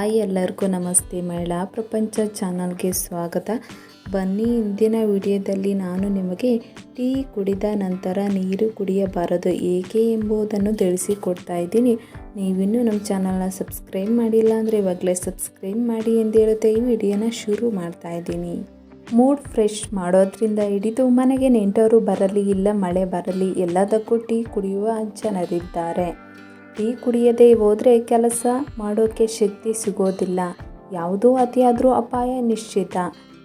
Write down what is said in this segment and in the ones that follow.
Hi ಎಲ್ಲರಿಗೂ ನಮಸ್ತೆ. ಮಹಿಳಾ ಪ್ರಪಂಚ ಚಾನಲ್ಗೆ ಸ್ವಾಗತ. ಬನ್ನಿ, ಇಂದಿನ ವಿಡಿಯೋದಲ್ಲಿ ನಾನು ನಿಮಗೆ ಟೀ ಕುಡಿದ ನಂತರ ನೀರು ಕುಡಿಯಬಾರದು ಏಕೆ ಎಂಬುದನ್ನು ತಿಳಿಸಿಕೊಡ್ತಾ ಇದ್ದೀನಿ. ನೀವಿನ್ನೂ ನಮ್ಮ ಚಾನಲ್ನ ಸಬ್ಸ್ಕ್ರೈಬ್ ಮಾಡಿಲ್ಲ ಅಂದರೆ ಇವಾಗಲೇ ಸಬ್ಸ್ಕ್ರೈಬ್ ಮಾಡಿ ಎಂದು ಹೇಳುತ್ತೆ ಈ ವಿಡಿಯೋನ ಶುರು ಮಾಡ್ತಾ ಇದ್ದೀನಿ. ಮೂಡ್ ಫ್ರೆಶ್ ಮಾಡೋದ್ರಿಂದ ಹಿಡಿದು ಮನೆಗೆ ನೆಂಟರು ಬರಲಿ ಇಲ್ಲ ಮಳೆ ಬರಲಿ ಎಲ್ಲದಕ್ಕೂ ಟೀ ಕುಡಿಯುವ ಜನರಿದ್ದಾರೆ. ಟೀ ಕುಡಿಯದೆ ಹೋದರೆ ಕೆಲಸ ಮಾಡೋಕ್ಕೆ ಶಕ್ತಿ ಸಿಗೋದಿಲ್ಲ. ಯಾವುದೋ ಅತಿಯಾದರೂ ಅಪಾಯ ನಿಶ್ಚಿತ.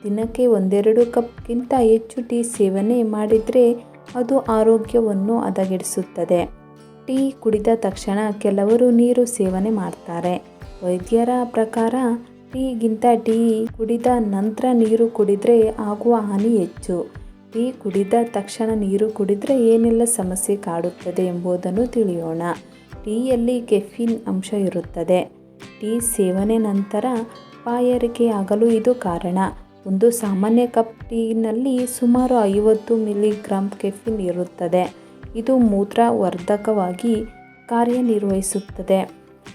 ದಿನಕ್ಕೆ ಒಂದೆರಡು ಕಪ್ಗಿಂತ ಹೆಚ್ಚು ಟೀ ಸೇವನೆ ಮಾಡಿದರೆ ಅದು ಆರೋಗ್ಯವನ್ನು ಹದಗೆಡಿಸುತ್ತದೆ. ಟೀ ಕುಡಿದ ತಕ್ಷಣ ಕೆಲವರು ನೀರು ಸೇವನೆ ಮಾಡ್ತಾರೆ. ವೈದ್ಯರ ಪ್ರಕಾರ, ಟೀಗಿಂತ ಟೀ ಕುಡಿದ ನಂತರ ನೀರು ಕುಡಿದರೆ ಆಗುವ ಹಾನಿ ಹೆಚ್ಚು. ಟೀ ಕುಡಿದ ತಕ್ಷಣ ನೀರು ಕುಡಿದರೆ ಏನೆಲ್ಲ ಸಮಸ್ಯೆ ಕಾಡುತ್ತದೆ ಎಂಬುದನ್ನು ತಿಳಿಯೋಣ. ಟೀಯಲ್ಲಿ ಕೆಫಿನ್ ಅಂಶ ಇರುತ್ತದೆ. ಟೀ ಸೇವನೆ ನಂತರ ಬಾಯಾರಿಕೆಯಾಗಲು ಇದು ಕಾರಣ. ಒಂದು ಸಾಮಾನ್ಯ ಕಪ್ ಟೀನಲ್ಲಿ ಸುಮಾರು ಐವತ್ತು ಮಿಲಿಗ್ರಾಮ್ ಕೆಫಿನ್ ಇರುತ್ತದೆ. ಇದು ಮೂತ್ರವರ್ಧಕವಾಗಿ ಕಾರ್ಯನಿರ್ವಹಿಸುತ್ತದೆ.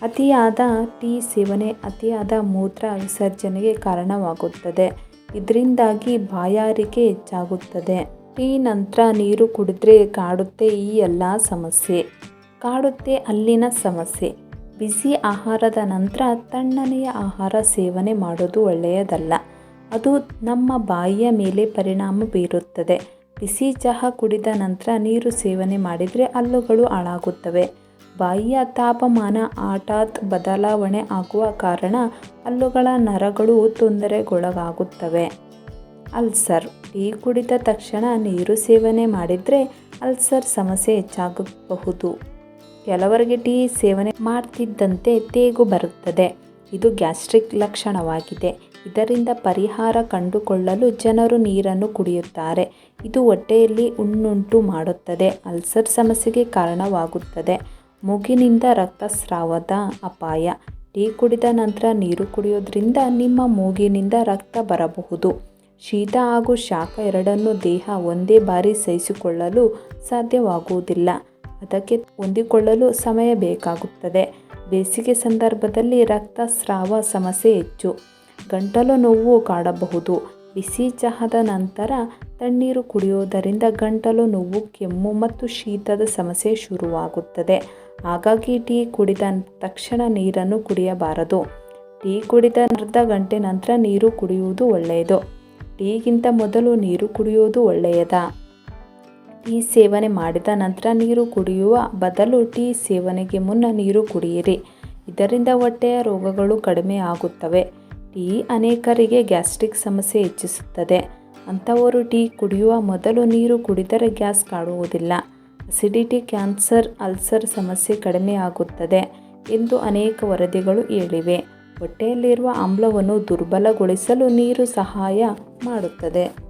ಅತಿಯಾದ ಟೀ ಸೇವನೆ ಅತಿಯಾದ ಮೂತ್ರ ವಿಸರ್ಜನೆಗೆ ಕಾರಣವಾಗುತ್ತದೆ. ಇದರಿಂದಾಗಿ ಬಾಯಾರಿಕೆ ಹೆಚ್ಚಾಗುತ್ತದೆ. ಟೀ ನಂತರ ನೀರು ಕುಡಿದ್ರೆ ಕಾಡುತ್ತೆ ಈ ಎಲ್ಲ ಸಮಸ್ಯೆ. ಕಾಡುತ್ತೆ ಅಲ್ಲಿನ ಸಮಸ್ಯೆ. ಬಿಸಿ ಆಹಾರದ ನಂತರ ತಣ್ಣನೆಯ ಆಹಾರ ಸೇವನೆ ಮಾಡೋದು ಒಳ್ಳೆಯದಲ್ಲ. ಅದು ನಮ್ಮ ಬಾಯಿಯ ಮೇಲೆ ಪರಿಣಾಮ ಬೀರುತ್ತದೆ. ಬಿಸಿ ಚಹಾ ಕುಡಿದ ನಂತರ ನೀರು ಸೇವನೆ ಮಾಡಿದರೆ ಹಲ್ಲುಗಳು ಹಾಳಾಗುತ್ತವೆ. ಬಾಯಿಯ ತಾಪಮಾನ ಹಠಾತ್ ಬದಲಾವಣೆ ಆಗುವ ಕಾರಣ ಹಲ್ಲುಗಳ ನರಗಳು ತೊಂದರೆಗೊಳಗಾಗುತ್ತವೆ. ಅಲ್ಸರ್, ಟೀ ಕುಡಿದ ತಕ್ಷಣ ನೀರು ಸೇವನೆ ಮಾಡಿದರೆ ಅಲ್ಸರ್ ಸಮಸ್ಯೆ ಹೆಚ್ಚಾಗಬಹುದು. ಕೆಲವರಿಗೆ ಟೀ ಸೇವನೆ ಮಾಡ್ತಿದ್ದಂತೆ ತೇಗು ಬರುತ್ತದೆ. ಇದು ಗ್ಯಾಸ್ಟ್ರಿಕ್ ಲಕ್ಷಣವಾಗಿದೆ. ಇದರಿಂದ ಪರಿಹಾರ ಕಂಡುಕೊಳ್ಳಲು ಜನರು ನೀರನ್ನು ಕುಡಿಯುತ್ತಾರೆ. ಇದು ಹೊಟ್ಟೆಯಲ್ಲಿ ಉಣ್ಣುಂಟು ಮಾಡುತ್ತದೆ. ಅಲ್ಸರ್ ಸಮಸ್ಯೆಗೆ ಕಾರಣವಾಗುತ್ತದೆ. ಮೂಗಿನಿಂದ ರಕ್ತಸ್ರಾವದ ಅಪಾಯ. ಟೀ ಕುಡಿದ ನಂತರ ನೀರು ಕುಡಿಯೋದ್ರಿಂದ ನಿಮ್ಮ ಮೂಗಿನಿಂದ ರಕ್ತ ಬರಬಹುದು. ಶೀತ ಹಾಗೂ ಶಾಖ ಎರಡನ್ನೂ ದೇಹ ಒಂದೇ ಬಾರಿ ಸಹಿಸಿಕೊಳ್ಳಲು ಸಾಧ್ಯವಾಗುವುದಿಲ್ಲ. ಅದಕ್ಕೆ ಹೊಂದಿಕೊಳ್ಳಲು ಸಮಯ ಬೇಕಾಗುತ್ತದೆ. ಬೇಸಿಗೆ ಸಂದರ್ಭದಲ್ಲಿ ರಕ್ತಸ್ರಾವ ಸಮಸ್ಯೆ ಹೆಚ್ಚು. ಗಂಟಲು ನೋವು ಕಾಡಬಹುದು. ಬಿಸಿ ಚಹಾದ ನಂತರ ತಣ್ಣೀರು ಕುಡಿಯುವುದರಿಂದ ಗಂಟಲು ನೋವು, ಕೆಮ್ಮು ಮತ್ತು ಶೀತದ ಸಮಸ್ಯೆ ಶುರುವಾಗುತ್ತದೆ. ಹಾಗಾಗಿ ಟೀ ಕುಡಿದ ತಕ್ಷಣ ನೀರನ್ನು ಕುಡಿಯಬಾರದು. ಟೀ ಕುಡಿದ ಅರ್ಧ ಗಂಟೆ ನಂತರ ನೀರು ಕುಡಿಯುವುದು ಒಳ್ಳೆಯದು. ಟೀಗಿಂತ ಮೊದಲು ನೀರು ಕುಡಿಯುವುದು ಒಳ್ಳೆಯದಾ? ಟೀ ಸೇವನೆ ಮಾಡಿದ ನಂತರ ನೀರು ಕುಡಿಯುವ ಬದಲು ಟೀ ಸೇವನೆಗೆ ಮುನ್ನ ನೀರು ಕುಡಿಯಿರಿ. ಇದರಿಂದ ಹೊಟ್ಟೆಯ ರೋಗಗಳು ಕಡಿಮೆ ಆಗುತ್ತವೆ. ಟೀ ಅನೇಕರಿಗೆ ಗ್ಯಾಸ್ಟ್ರಿಕ್ ಸಮಸ್ಯೆ ಹೆಚ್ಚಿಸುತ್ತದೆ. ಅಂಥವರು ಟೀ ಕುಡಿಯುವ ಮೊದಲು ನೀರು ಕುಡಿದರೆ ಗ್ಯಾಸ್ ಕಾಡುವುದಿಲ್ಲ. ಅಸಿಡಿಟಿ, ಕ್ಯಾನ್ಸರ್, ಅಲ್ಸರ್ ಸಮಸ್ಯೆ ಕಡಿಮೆ ಆಗುತ್ತದೆ ಎಂದು ಅನೇಕ ವರದಿಗಳು ಹೇಳಿವೆ. ಹೊಟ್ಟೆಯಲ್ಲಿರುವ ಆಮ್ಲವನ್ನು ದುರ್ಬಲಗೊಳಿಸಲು ನೀರು ಸಹಾಯ ಮಾಡುತ್ತದೆ.